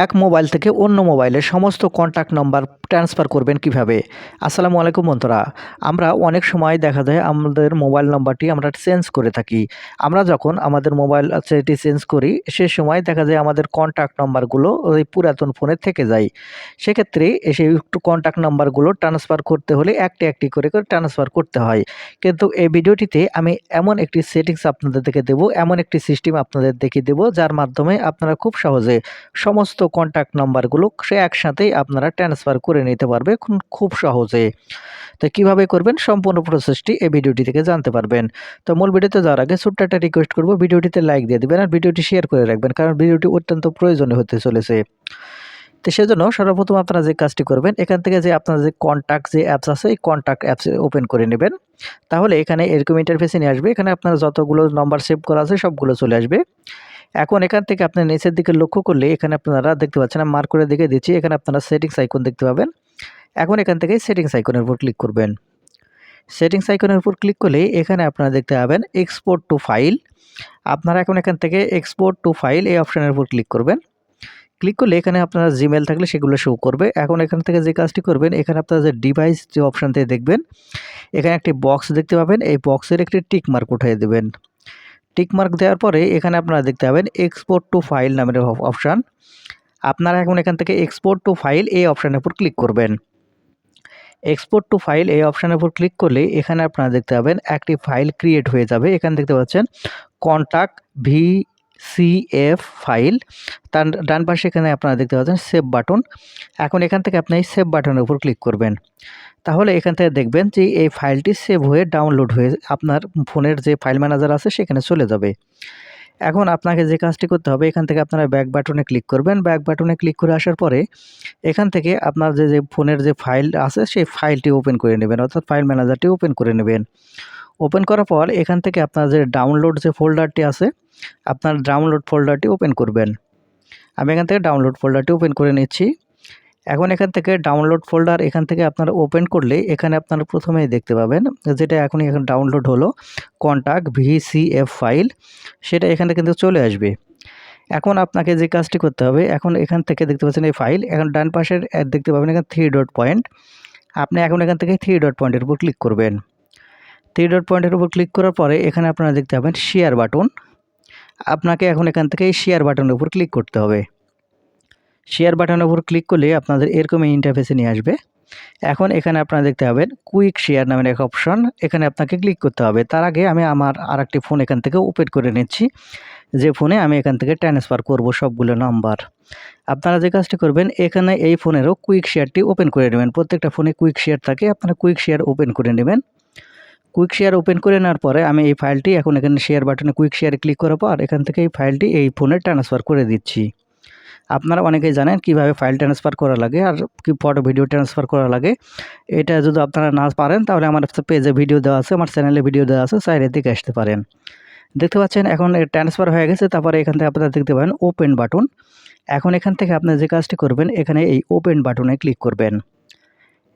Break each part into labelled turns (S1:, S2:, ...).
S1: এক মোবাইল থেকে অন্য মোবাইলে সমস্ত কন্ট্যাক্ট নাম্বার ট্রান্সফার করবেন কীভাবে? আসসালামু আলাইকুম বন্ধুরা, আমরা অনেক সময় দেখা যায় আমাদের মোবাইল নাম্বারটি আমরা চেঞ্জ করে থাকি। আমরা যখন আমাদের মোবাইল সেটি চেঞ্জ করি, সে সময় দেখা যায় আমাদের কন্ট্যাক্ট নাম্বারগুলো ওই পুরাতন ফোনে থেকে যায়। সেক্ষেত্রে সেই একটু কন্ট্যাক্ট নাম্বারগুলো ট্রান্সফার করতে হলে একটি একটি করে করে ট্রান্সফার করতে হয়। কিন্তু এই ভিডিওটিতে আমি এমন একটি সেটিংস আপনাদের দেখে দেবো, এমন একটি সিস্টেম আপনাদের দেখিয়ে দেবো, যার মাধ্যমে আপনারা খুব সহজে সমস্ত কন্ট্যাক্ট নাম্বারগুলো সে একসাথেই আপনারা ট্রান্সফার করে নিতে পারবে খুব সহজে। তো কীভাবে করবেন? সম্পূর্ণ প্রসেসটি এই ভিডিওটি থেকে জানতে পারবেন। তো মূল ভিডিওতে যাওয়ার আগে ছোট্ট একটা রিকোয়েস্ট করব ভিডিওটিতে লাইক দিয়ে দিবেন আর ভিডিওটি শেয়ার করে রাখবেন কারণ ভিডিওটি অত্যন্ত প্রয়োজনীয় হতে চলেছে। তো সেজন্য সর্বপ্রথম আপনারা যে কাজটি করবেন, এখান থেকে যে আপনার যে কন্ট্যাক্ট যে অ্যাপস আছে, এই কন্ট্যাক্ট অ্যাপস ওপেন করে নেবেন। তাহলে এখানে এরকম ইন্টারফেসে নিয়ে আসবে, এখানে আপনার যতগুলো নাম্বার সেভ করা আছে সবগুলো চলে আসবে। এখন এখান থেকে আপনার নিচের দিকে লক্ষ্য করলে এখানে আপনারা দেখতে পাচ্ছেন মার্ক করে দেখে দিচ্ছি, এখানে আপনারা সেটিংস আইকন দেখতে পাবেন। এখন এখান থেকে সেটিংস আইকনের উপর ক্লিক করবেন। সেটিংস আইকনের উপর ক্লিক করলে এখানে আপনারা দেখতে পাবেন এক্সপোর্ট টু ফাইল আপনারা এখন এখান থেকে এক্সপোর্ট টু ফাইল এই অপশানের উপর ক্লিক করবেন। ক্লিক করলে এখানে আপনারা জিমেল থাকলে সেগুলো শো করবে। এখন এখান থেকে যে কাজটি করবেন, এখানে আপনারা যে ডিভাইস যে অপশান থেকে দেখবেন, এখানে একটি বক্স দেখতে পাবেন। এই বক্সের একটি টিক মার্ক উঠিয়ে দেবেন। টিক মার্ক দেওয়ার পরে এখানে আপনারা দেখতে পাবেন এক্সপোর্ট টু ফাইল নামের অপশান আপনারা এখন এখান থেকে এক্সপোর্ট টু ফাইল এই অপশানের উপর ক্লিক করবেন। এক্সপোর্ট টু ফাইল এই অপশানের উপর ক্লিক করলে এখানে আপনারা দেখতে পাবেন একটি ফাইল ক্রিয়েট হয়ে যাবে। এখানে দেখতে পাচ্ছেন কন্ট্যাক্ট ভি সিএফ ফাইল তার ডান পাশে এখানে আপনারা দেখতে পাচ্ছেন সেভ বাটন এখন এখান থেকে আপনি সেভ বাটনের উপর ক্লিক করবেন। তাহলে এখান থেকে দেখবেন যে এই ফাইলটি সেভ হয়ে ডাউনলোড হয়ে আপনার ফোনের যে ফাইল ম্যানেজার আছে সেখানে চলে যাবে। এখন আপনাকে যে কাজটি করতে হবে, এখান থেকে আপনারা ব্যাক বাটনে ক্লিক করবেন। ব্যাক বাটনে ক্লিক করে আসার পরে এখান থেকে আপনার যে যে ফোনের যে ফাইল আছে, সেই ফাইলটি ওপেন করে নেবেন, অর্থাৎ ফাইল ম্যানেজারটি ওপেন করে নেবেন। ওপেন করার পর এখান থেকে আপনার যে ডাউনলোড যে ফোল্ডারটি আছে, আপনার ডাউনলোড ফোল্ডারটি ওপেন করবেন। আমি এখান থেকে ডাউনলোড ফোল্ডারটি ওপেন করে নিচ্ছি। এখন এখান থেকে ডাউনলোড ফোল্ডার এখান থেকে আপনারা ওপেন করলে এখানে আপনারা প্রথমেই দেখতে পাবেন যেটা এখন এখন ডাউনলোড হলো কন্ট্যাক্ট ভিসিএফ ফাইল সেটা এখানে কিন্তু চলে আসবে। এখন আপনাকে যে কাজটি করতে হবে, এখন এখান থেকে দেখতে পাচ্ছেন এই ফাইল এখন ডান পাশের দেখতে পাবেন এখানে থ্রি ডট পয়েন্ট আপনি এখন এখান থেকে থ্রি ডট পয়েন্টের উপর ক্লিক করবেন। থ্রি ডট পয়েন্টের উপর ক্লিক করার পরে এখানে আপনারা দেখতে পাবেন শেয়ার বাটন আপনাকে এখন এখান থেকে এই শেয়ার বাটনের উপর ক্লিক করতে হবে। শেয়ার বাটনের উপর ক্লিক করলে আপনাদের এরকম ইন্টারফেসে নিয়ে আসবে। এখন এখানে আপনারা দেখতে পাবেন কুইক শেয়ার নামের এক অপশন এখানে আপনাকে ক্লিক করতে হবে। তার আগে আমি আমার আরেকটি ফোন এখান থেকে ওপেন করে নিচ্ছি। যে ফোনে আমি এখান থেকে ট্রান্সফার করব সবগুলো নাম্বার আপনারা যে কাজটি করবেন, এখানে এই ফোনেরও কুইক শেয়ারটি ওপেন করে নেবেন। প্রত্যেকটা ফোনে কুইক শেয়ার থাকে। আপনারা কুইক শেয়ার ওপেন করে নেবেন। কুইক শেয়ার ওপেন করে নেওয়ার পরে আমি এই ফাইলটি এখন এখানে শেয়ার বাটনে কুইক শেয়ারে ক্লিক করার পর এখান থেকে এই ফাইলটি এই ফোনে ট্রান্সফার করে দিচ্ছি। আপনারা অনেকেই জানেন কীভাবে ফাইল ট্রান্সফার করা লাগে আর কি ফটো ভিডিও ট্রান্সফার করা লাগে। এটা যদি আপনারা না পারেন, তাহলে আমার পেজে ভিডিও দেওয়া আছে, আমার চ্যানেলে ভিডিও দেওয়া আছে সাইডের দিকে আসতে পারেন। দেখতে পাচ্ছেন, এখন ট্রান্সফার হয়ে গেছে, তারপরে এখান থেকে আপনারা দেখতে পাবেন ওপেন বাটন এখন এখান থেকে আপনি যে কাজটি করবেন, এখানে এই ওপেন বাটনে ক্লিক করবেন।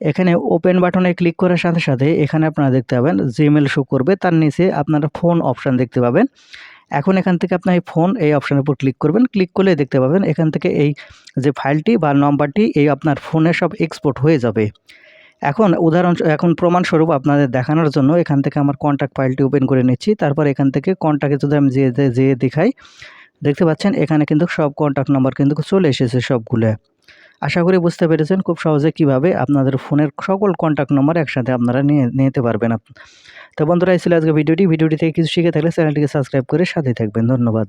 S1: এখানে ওপেন বাটনে ক্লিক করার সাথে সাথে এখানে আপনারা দেখতে পাবেন জিমেল শো করবে। তার নিচে আপনারা ফোন অপশান দেখতে পাবেন। এখন এখান থেকে আপনার এই ফোন এই অপশানের উপর ক্লিক করবেন। ক্লিক করলে দেখতে পাবেন এখান থেকে এই যে ফাইলটি বা নম্বরটি এই আপনার ফোনে সব এক্সপোর্ট হয়ে যাবে। এখন উদাহরণ এখন প্রমাণস্বরূপ আপনাদের দেখানোর জন্য এখান থেকে আমার কন্ট্যাক্ট ফাইলটি ওপেন করে নিচ্ছি। তারপর এখান থেকে কন্ট্যাক্টে যদি আমি যেয়ে যেয়ে দেখাই, দেখতে পাচ্ছেন এখানে কিন্তু সব কন্ট্যাক্ট নাম্বার কিন্তু চলে এসেছে সবগুলো। আশা করি বুঝতে পেরেছেন খুব সহজে কীভাবে আপনাদের ফোনের সকল কন্ট্যাক্ট নম্বর একসাথে আপনারা নিয়ে, নিতে পারবেন তো বন্ধুরা, এই ছিল আজকে ভিডিওটি। ভিডিওটি থেকে কিছু শিখে থাকলে চ্যানেলটিকে সাবস্ক্রাইব করে সাথে থাকবেন। ধন্যবাদ।